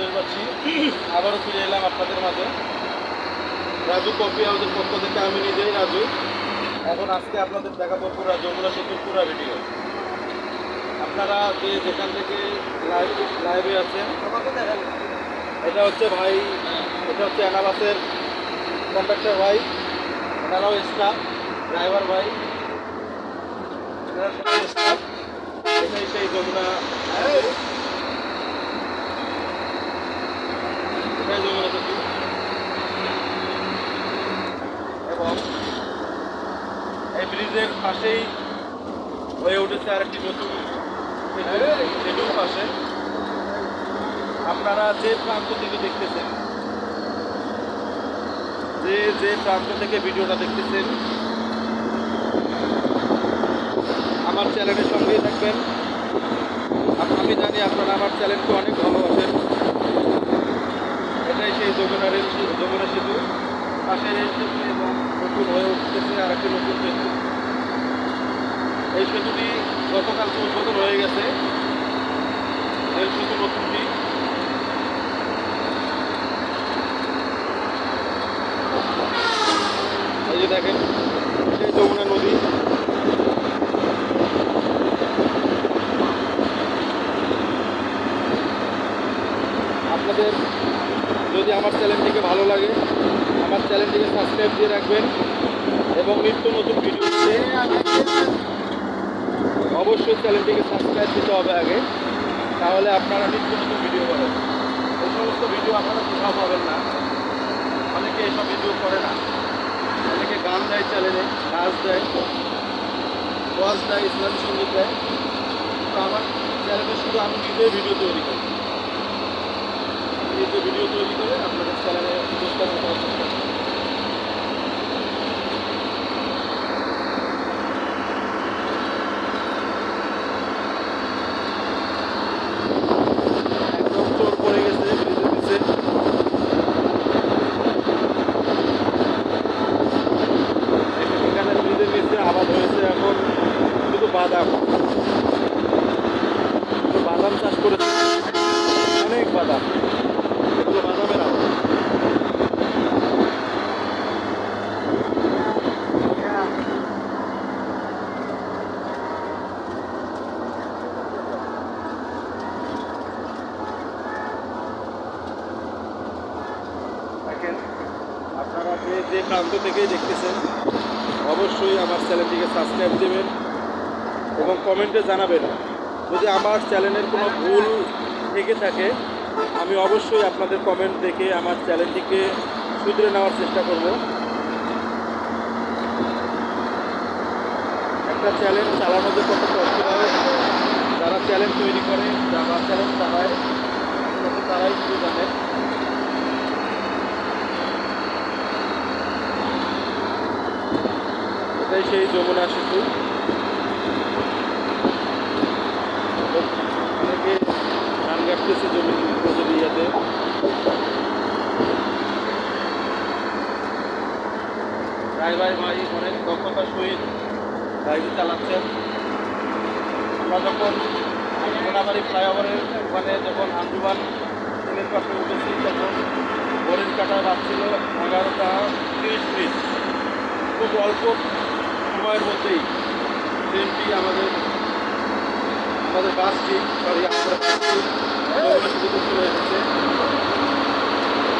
দেশবাসী আবারও ফিরে এলাম আপনাদের মাঝে। রাজু কফি হাউসের পক্ষ থেকে, আমি নিজেই রাজু। এখন আজকে আপনাদের দেখাবো পুরা যমুনা সেতুর পুরা ভিডিও আপনারা যে যেখান থেকে লাইভ লাইভে আছেন, এটা হচ্ছে ভাই, এটা হচ্ছে অ্যানাবাসের কন্ট্রাক্টর ভাই। এনারাও স্টাফ ড্রাইভার ভাই। এনারা স্টাফ এটাই সেই যমুনা এটাই যমুনা সেতু এবং এই ব্রিজের পাশেই হয়ে উঠেছে আরেকটি নতুন সেতু, সেতুর পাশে। আপনারা যে প্রান্ত থেকে দেখতেছেন যে যে প্রান্ত থেকে ভিডিওটা দেখতেছেন আমার চ্যানেলের সঙ্গেই থাকবেন। আমি জানি আপনারা আমার চ্যানেলকে অনেক ভালোবাসেন। এটাই সেই যমুনা রেল যমুনা সেতু। পাশে রেল সেতু এবং নতুন হয়ে উঠতেছে আর একটি নতুন এই সেতুটি গতকালকে উদ্বোধন হয়ে গেছে। রেল সেতু নতুনটি। এই যে দেখেন, সেই যমুনা নদী। আপনাদের যদি আমার চ্যানেলটিকে ভালো লাগে, আমার চ্যানেলটিকে সাবস্ক্রাইব দিয়ে রাখবেন এবং নিত্য নতুন ভিডিও অবশ্যই চ্যানেলটিকে সাবস্ক্রাইব দিতে হবে আগে। তাহলে আপনারা নিত্য নতুন ভিডিও পাবেন। এই সমস্ত ভিডিও আপনারা কোথাও পাবেন না। অনেকে এসব ভিডিও করে না। অনেকে গান দেয় চ্যানেলে, নাচ দেয়, ওয়াজ দেয়, ইসলাম সংগীত দেয়। তো আমার চ্যানেলে শুধু আমি নিজে ভিডিও তৈরি করি। নিজে ভিডিও তৈরি করে আপনাদের চ্যানেলে উপস্থাপন করার চেষ্টা করি একদম চোর পড়ে গেছে ব্রিজের নিচে এখানে ব্রিজের নিচে আবাদ হয়েছে এখন শুধু বাদাম শুধু বাদাম চাষ করেছে অনেক বাদাম এগুলো বাদামের আবাদ দেখেন আপনারা যে প্রান্ত থেকেই দেখতেছেন, অবশ্যই আমার চ্যানেলটিকে সাবস্ক্রাইব দেবেন এবং কমেন্টে জানাবেন। যদি আমার চ্যানেলের কোনো ভুল থেকে থাকে, আমি অবশ্যই আপনাদের কমেন্ট দেখে আমার চ্যানেলটিকে শুধরে নেওয়ার চেষ্টা করব। একটা চ্যানেল চালানো যে কত কষ্ট হয়, যারা চ্যানেল তৈরি করে, যারা চ্যানেল চালায় তারাই শুধু জানে? এটাই সেই যমুনা সেতু। অনেকে ধান কাটতেছে জমি নদীর ইয়াতে। ড্রাইভার ভাই অনেক দক্ষতার সহিত গাড়ি চালাচ্ছেন আমরা যখন মোনাবাড়ি ফ্লাইওভারের ওখানে যখন আঞ্জুমান ট্রেনের পাশে উঠেছি, তখন বরের কাটা বাজছিল এগারোটা তিরিশ মিনিট। খুব অল্প সময়ের মধ্যেই ট্রেনটি আমাদের আমাদের বাসটি, সরি, আমাদের এসেছে।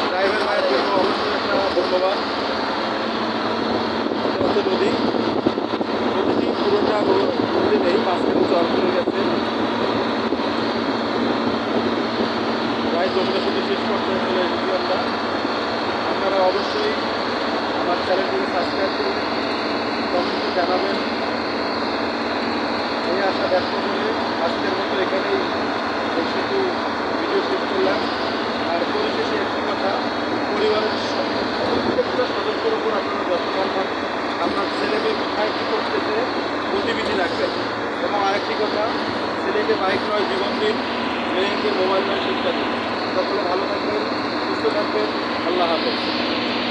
ড্রাইভার ভাইয়ের জন্য অবশ্যই একটা ধন্যবাদ। নদী, নদীটি পুরোটা জল গেছে। শেষ আমরা। আপনারা অবশ্যই আমার চ্যানেলটিকে সাবস্ক্রাইব করুন। জানাবেন। এই আশা ব্যক্ত করে আজকের মতো এখানেই সেটু ভিডিও শেষ করলাম। আর পরিশেষে একটি কথা, পরিবারের প্রত্যেকটা সদস্যের উপর আপনার যত্নবান হন আপনার ছেলেকে বাইক কোথায় কী করতেছে, গতিবিধি রাখবেন এবং আরেকটি কথা, ছেলেকে বাইক নয়, জীবন দিন, মেয়েকে মোবাইল নয়, শিক্ষা দিন। সকলে ভালো থাকবেন, সুস্থ থাকবেন, আল্লাহ হাফেজ।